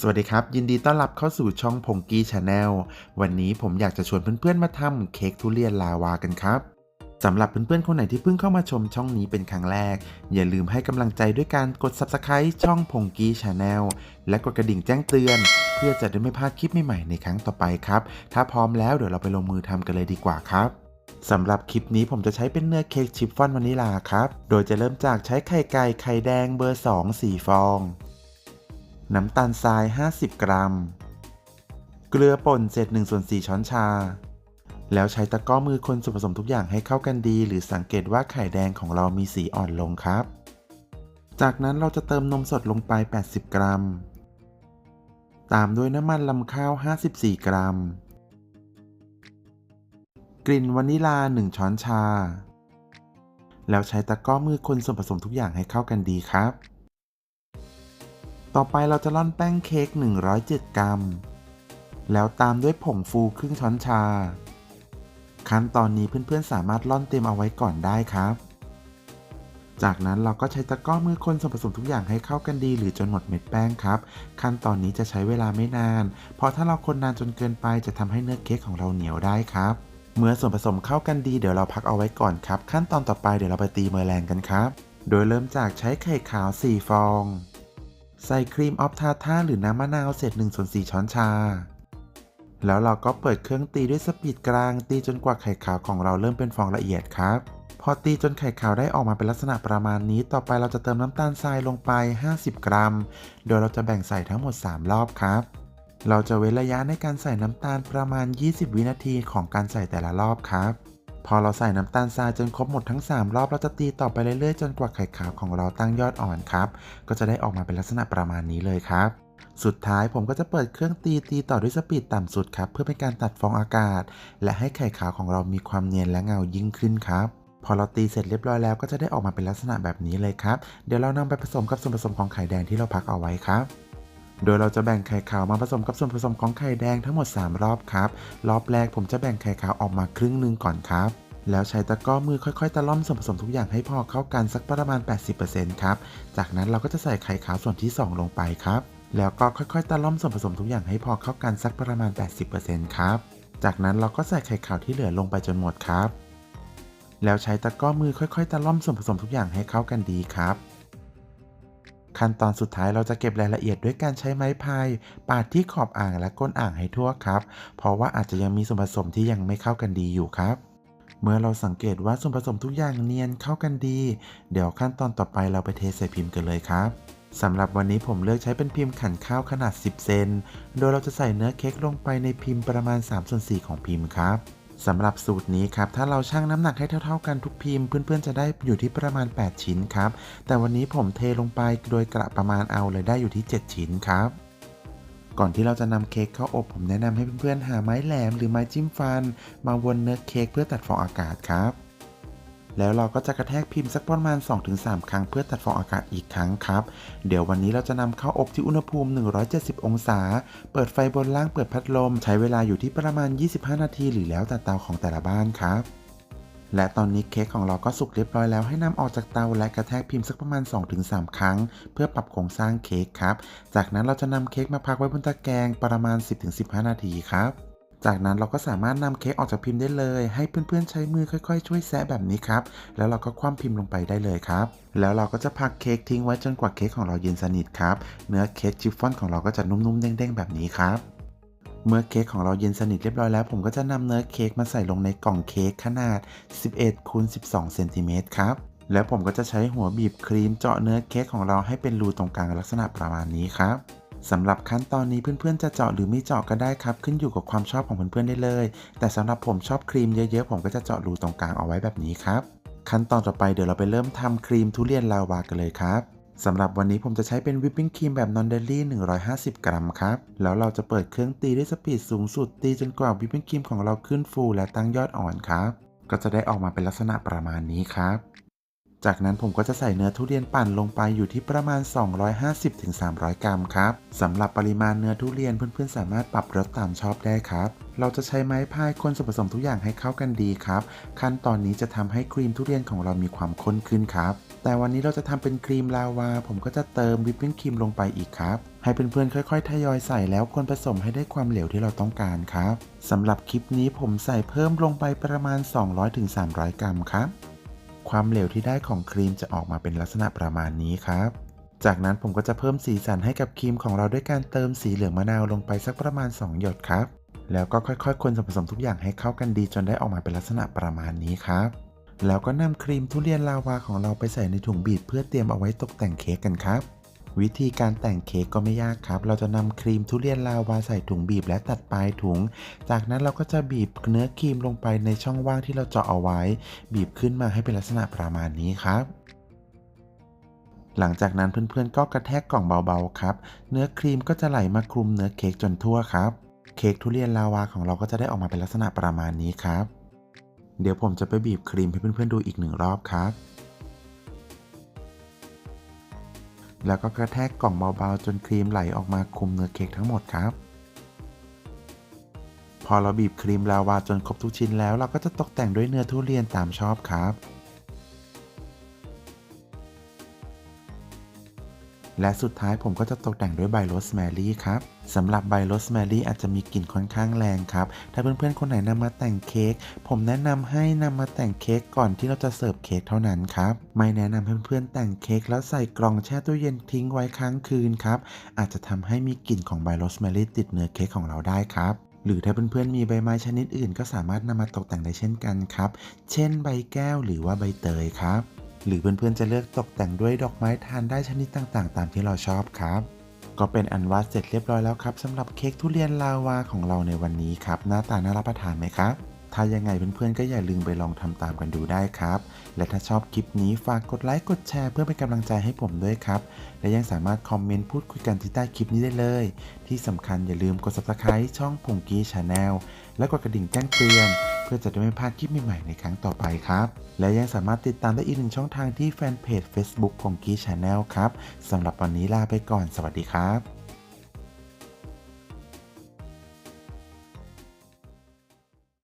สวัสดีครับ ยินดีต้อนรับเข้าสู่ช่องพงกี้ชาแนลวันนี้ผมอยากจะชวนเพื่อนๆมาทำเค้กทุเรียนลาวากันครับสำหรับเพื่อนๆคนไหนที่เพิ่งเข้ามาชมช่องนี้เป็นครั้งแรก อย่าลืมให้กำลังใจด้วยการกด Subscribe ช่องพงกี้ชาแนลและกดกระดิ่งแจ้งเตือน เพื่อจะได้ไม่พลาดคลิปใหม่ๆในครั้งต่อไปครับ ถ้าพร้อมแล้วเดี๋ยวเราไปลงมือทำกันเลยดีกว่าครับสำหรับคลิปนี้ผมจะใช้เป็นเนื้อเค้กชิฟฟ่อนวานิลาครับ โดยจะเริ่มจากใช้ไข่ไก่ไข่แดงเบอร์ 2 4 ฟอง น้ำตาลทราย 50 กรัม เกลือป่นเศษ1ส่วน4ช้อนชา แล้วใช้ตะกร้อมือคนส่วนผสมทุกอย่างให้เข้ากันดี หรือสังเกตว่าไข่แดงของเรามีสีอ่อนลงครับ จากนั้นเราจะเติมนมสดลงไป 80 กรัม ตามด้วยน้ำมันลำข้าว 54 กรัม กลิ่นวานิลา 1 ช้อนชา แล้วใช้ตะกร้อมือคนส่วนผสมทุกอย่างให้เข้ากันดีครับ ต่อไปเราจะร่อนแป้งเค้ก 107 กรัม แล้วตามด้วยผงฟูครึ่งช้อนชา ขั้นตอนนี้เพื่อนๆสามารถร่อนเต็มเอาไว้ก่อนได้ครับ จากนั้นเราก็ใช้ตะกร้อมือคนส่วนผสมทุกอย่างให้เข้ากันดีหรือจนหมดเม็ดแป้งครับ ขั้นตอนนี้จะใช้เวลาไม่นาน เพราะถ้าเราคนนานจนเกินไปจะทำให้เนื้อเค้กของเราเหนียวได้ครับเมื่อส่วนผสมเข้ากันดีเดี๋ยวเราพักเอาไว้ก่อนครับ ขั้นตอนต่อไปเดี๋ยวเราไปตีเมอแรงกันครับ โดยเริ่มจากใช้ไข่ขาว 4 ฟอง ใส่ครีมออฟทาท่าหรือน้ำมะนาวเศษ1ส่วน4ช้อนชา แล้วเราก็เปิดเครื่องตีด้วยสปีดกลาง ตีจนกว่าไข่ขาวของเราเริ่มเป็นฟองละเอียดครับ พอตีจนไข่ขาวได้ออกมาเป็นลักษณะประมาณนี้ ต่อไปเราจะเติมน้ำตาลทรายลงไป 50 กรัม โดยเราจะแบ่งใส่ทั้งหมด 3 รอบครับ เราจะเว้นระยะในการใส่น้ำตาลประมาณ 20 วินาทีของการใส่แต่ละรอบครับ พอเราใส่น้ำตาลทรายจนครบหมดทั้ง 3 รอบเราจะตีต่อไปเรื่อยๆ จนกว่าไข่ขาวของเราตั้งยอดอ่อนครับ ก็จะได้ออกมาเป็นลักษณะประมาณนี้เลยครับสุดท้ายผมก็จะเปิดเครื่องตีตีต่อด้วยสปีดต่ำสุดครับ เพื่อเป็นการตัดฟองอากาศ และให้ไข่ขาวของเรามีความเนียนและเงายิ่งขึ้นครับ พอเราตีเสร็จเรียบร้อยแล้วก็จะได้ออกมาเป็นลักษณะแบบนี้เลยครับ เดี๋ยวเรานำไปผสมกับส่วนผสมของไข่แดงที่เราพักเอาไว้ครับ โดยเราจะแบ่งไข่ขาวมาผสมกับส่วนผสมของไข่แดงทั้งหมด 3 รอบครับ รอบแรกผมจะแบ่งไข่ขาวออกมาครึ่งหนึ่งก่อนครับ แล้วใช้ตะกร้อมือค่อยๆ ตะล่อมส่วนผสมทุกอย่างให้พอเข้ากันสักประมาณ 80%ครับ จากนั้นเราก็จะใส่ไข่ขาวส่วนที่ 2 ลงไปครับ แล้วก็ค่อยๆ ตะล่อมส่วนผสมทุกอย่างให้พอเข้ากันสักประมาณ 80%ครับ จากนั้นเราก็ใส่ไข่ขาวที่เหลือลงไปจนหมดครับ แล้วใช้ตะกร้อมือค่อยๆ ตะล่อมส่วนผสมทุกอย่างให้เข้ากันดีครับ ขั้นตอนสุดท้ายเราจะเก็บรายละเอียดด้วยการใช้ไม้พายปาดที่ขอบอ่างและก้นอ่างให้ทั่วครับ เพราะว่าอาจจะยังมีส่วนผสมที่ยังไม่เข้ากันดีอยู่ครับ เมื่อเราสังเกตว่าส่วนผสมทุกอย่างเนียนเข้ากันดี เดี๋ยวขั้นตอนต่อไปเราไปเทใส่พิมพ์กันเลยครับสำหรับวันนี้ผมเลือกใช้เป็นพิมพ์ขันข้าวขนาด 10 เซน โดยเราจะใส่เนื้อเค้กลงไปในพิมพ์ประมาณ3ส่วน4ของพิมพ์ครับ สำหรับสูตรนี้ครับ ถ้าเราชั่งน้ำหนักให้เท่า ๆ กันทุกพิมพ์ เพื่อนๆ จะได้อยู่ที่ประมาณ 8 ชิ้นครับ แต่วันนี้ผมเทลงไปโดยกระประมาณเอาเลยได้อยู่ที่ 7 ชิ้นครับก่อนที่เราจะนำเค้กเข้าอบผมแนะนำให้เพื่อนๆ หาไม้แหลมหรือไม้จิ้มฟัน มาวนเนื้อเค้กเพื่อตัดฟองอากาศครับ แล้วเราก็จะกระแทกพิมพ์สักประมาณ 2-3 ครั้งเพื่อตัดฟองอากาศอีกครั้งครับ เดี๋ยววันนี้เราจะนำเข้าอบที่อุณหภูมิ 170 องศา เปิดไฟบนล่างเปิดพัดลม ใช้เวลาอยู่ที่ประมาณ 25 นาทีหรือแล้วแต่เตาของแต่ละบ้านครับและตอนนี้เค้กของเราก็สุกเรียบร้อยแล้วให้นำออกจากเตาและกระแทกพิมพ์สักประมาณ 2-3 ครั้ง เพื่อปรับโครงสร้างเค้กครับ จากนั้นเราจะนำเค้กมาพักไว้บนตะแกรงประมาณ 10-15 นาทีครับ จากนั้นเราก็สามารถนำเค้กออกจากพิมพ์ได้เลย ให้เพื่อนๆใช้มือค่อยๆ ช่วยแซะแบบนี้ครับ แล้วเราก็คว่ำพิมพ์ลงไปได้เลยครับ แล้วเราก็จะพักเค้กทิ้งไว้จนกว่าเค้กของเราเย็นสนิทครับ เนื้อเค้กชิฟฟ่อนของเราก็จะนุ่มๆเด้งๆ แบบนี้ครับเมื่อเค้กของเราเย็นสนิทเรียบร้อยแล้ว ผมก็จะนำเนื้อเค้กมาใส่ลงในกล่องเค้กขนาด 11คูณ12เซนติเมตรครับ แล้วผมก็จะใช้หัวบีบครีมเจาะเนื้อเค้กของเราให้เป็นรูตรงกลางลักษณะประมาณนี้ครับ สำหรับขั้นตอนนี้เพื่อนๆจะเจาะหรือไม่เจาะก็ได้ครับ ขึ้นอยู่กับความชอบของเพื่อนๆได้เลย แต่สำหรับผมชอบครีมเยอะๆ ผมก็จะเจาะรูตรงกลางเอาไว้แบบนี้ครับ ขั้นตอนต่อไปเดี๋ยวเราไปเริ่มทำครีมทุเรียนลาวากันเลยครับสำหรับวันนี้ผมจะใช้เป็นวิปปิ้งครีมแบบนอนเดลี่ 150 กรัมครับ แล้วเราจะเปิดเครื่องตีด้วยสปีดสูงสุดตีจนกว่าวิปปิ้งครีมของเราขึ้นฟูและตั้งยอดอ่อนครับ ก็จะได้ออกมาเป็นลักษณะประมาณนี้ครับ จากนั้นผมก็จะใส่เนื้อทุเรียนปั่นลงไปอยู่ที่ประมาณ 250-300 กรัมครับสำหรับปริมาณเนื้อทุเรียนเพื่อนๆ สามารถปรับรสตามชอบได้ครับ เราจะใช้ไม้พายคนส่วนผสมทุกอย่างให้เข้ากันดีครับ ขั้นตอนนี้จะทำให้ครีมทุเรียนของเรามีความข้นขึ้นครับแต่วันนี้เราจะทำเป็นครีมลาวา ผมก็จะเติมวิปปิ้งครีมลงไปอีกครับ ให้เพื่อนๆค่อย ๆ ทยอยใส่แล้วคนผสมให้ได้ความเหลวที่เราต้องการครับสำหรับคลิปนี้ผมใส่เพิ่มลงไปประมาณ 200-300 กรัมครับ ความเหลวที่ได้ของครีมจะออกมาเป็นลักษณะประมาณนี้ครับ จากนั้นผมก็จะเพิ่มสีสันให้กับครีมของเราด้วยการเติมสีเหลืองมะนาวลงไปสักประมาณ 2 หยดครับ แล้วก็ค่อยๆ คนส่วนผสมทุกอย่างให้เข้ากันดีจนได้ออกมาเป็นลักษณะประมาณนี้ครับ แล้วก็นำครีมทุเรียนลาวาของเราไปใส่ในถุงบีบเพื่อเตรียมเอาไว้ตกแต่งเค้กกันครับ วิธีการแต่งเค้กก็ไม่ยากครับ เราจะนำครีมทุเรียนลาวาใส่ถุงบีบและตัดปลายถุง จากนั้นเราก็จะบีบเนื้อครีมลงไปในช่องว่างที่เราเจาะเอาไว้ บีบขึ้นมาให้เป็นลักษณะประมาณนี้ครับหลังจากนั้นเพื่อนๆ ก็กระแทกกล่องเบาๆ ครับ เนื้อครีมก็จะไหลมาคลุมเนื้อเค้กจนทั่วครับ เค้กทุเรียนลาวาของเราก็จะได้ออกมาเป็นลักษณะประมาณนี้ครับ เดี๋ยวผมจะไปบีบครีมให้เพื่อนๆ ดูอีกหนึ่งรอบครับ แล้วก็กระแทกกล่องเบาๆ จนครีมไหลออกมาคลุมเนื้อเค้กทั้งหมดครับ พอเราบีบครีมลาวาจนครบทุกชิ้นแล้วเราก็จะตกแต่งด้วยเนื้อทุเรียนตามชอบครับ และสุดท้ายผมก็จะตกแต่งด้วยใบโรสแมรี่ครับสำหรับใบโรสแมรี่อาจจะมีกลิ่นค่อนข้างแรงครับ ถ้าเพื่อนๆคนไหนนำมาแต่งเค้กผมแนะนำให้นำมาแต่งเค้กก่อนที่เราจะเสิร์ฟเค้กเท่านั้นครับ ไม่แนะนำให้เพื่อนๆแต่งเค้กแล้วใส่กล่องแช่ตู้เย็นทิ้งไว้ค้างคืนครับ อาจจะทำให้มีกลิ่นของใบโรสแมรี่ติดเนื้อเค้กของเราได้ครับหรือถ้าเพื่อนๆมีใบไม้ชนิดอื่นก็สามารถนำมาตกแต่งได้เช่นกันครับ เช่นใบแก้วหรือว่าใบเตยครับ หรือเพื่อนๆจะเลือกตกแต่งด้วยดอกไม้ทานได้ชนิดต่างๆ ตามที่เราชอบครับ ก็เป็นอันว่าเสร็จเรียบร้อยแล้วครับสำหรับเค้กทุเรียนลาวาของเราในวันนี้ครับ หน้าตาน่ารับประทานไหมครับ ถ้ายังไงเพื่อนๆก็อย่าลืมไปลองทำตามกันดูได้ครับ และถ้าชอบคลิปนี้ฝากกดไลค์กดแชร์เพื่อเป็นกำลังใจให้ผมด้วยครับ และยังสามารถคอมเมนต์พูดคุยกันที่ใต้คลิปนี้ได้เลย ที่สำคัญอย่าลืมกด subscribe ช่องพงกี้ชาแนลและกดกระดิ่งแจ้งเตือน เพื่อจะได้ไม่พลาดคลิปใหม่ๆในครั้งต่อไปครับ และยังสามารถติดตามได้อีกหนึ่งช่องทางที่แฟนเพจ Facebook พงกี้ชาแนลครับสำหรับวันนี้ลาไปก่อนสวัสดีครับ